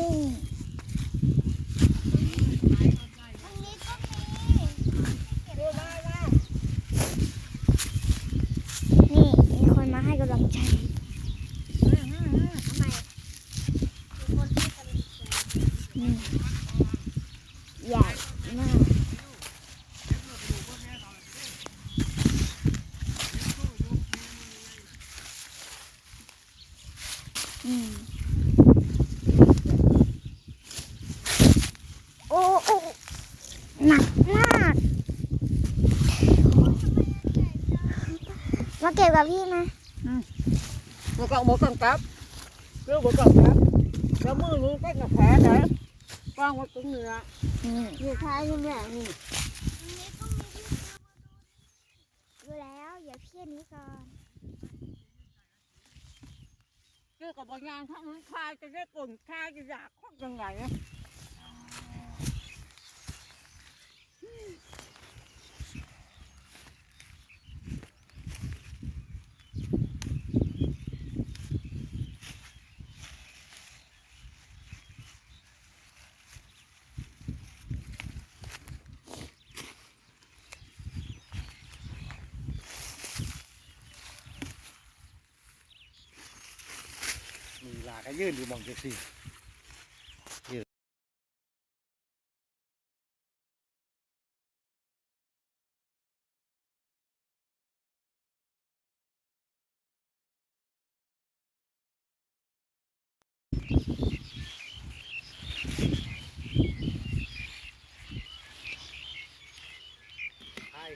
นี่ตรงนี้ก็มีนี่มีคนมาให้กำลังใจทำไมมีคนให้กำลังใจนี่ใหญ่มากอืมโอ้โอ้หนักมาก มาเก็บกับพี่นะ một cọng một cọng cáp cứ một cọng cáp có mưa luôn cách là khá đấy con một cũng nữa นี่ như khai như mẹ nhỉ ตรงนี้ก็มีที่ดูแล้วอย่าเพี้ยนนี้ก่อน chứ có bao nhiêu thằng khai cho cái cùng khai cho dạ khoác trong ngày á มีลาก็ยื ลาก็ยืนอยู่มองจังซี่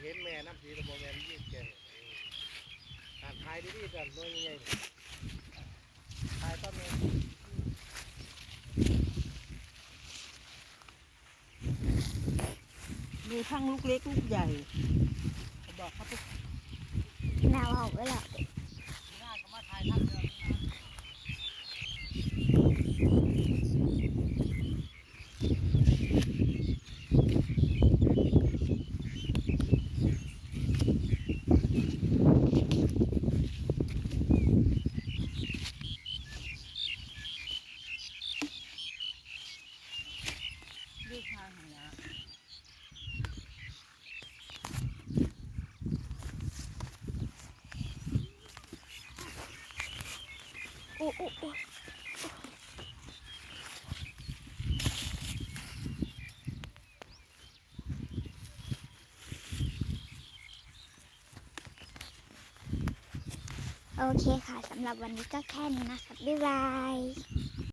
เห็นแม่น้ำสีตะโมแมนยิ่งแก่การทายดีๆกันด้วยยังไงทายต้นแม่ มีทั้งลูกเล็กลูกใหญ่บอกเขาไปหนาวเอาไว้ละหน้าก็มาทายทั้งเดือน ลูกชายของน้า โอ้โอ้โอ้โอเคค่ะสำหรับวันนี้ก็แค่นี้นะคะบ๊ายบาย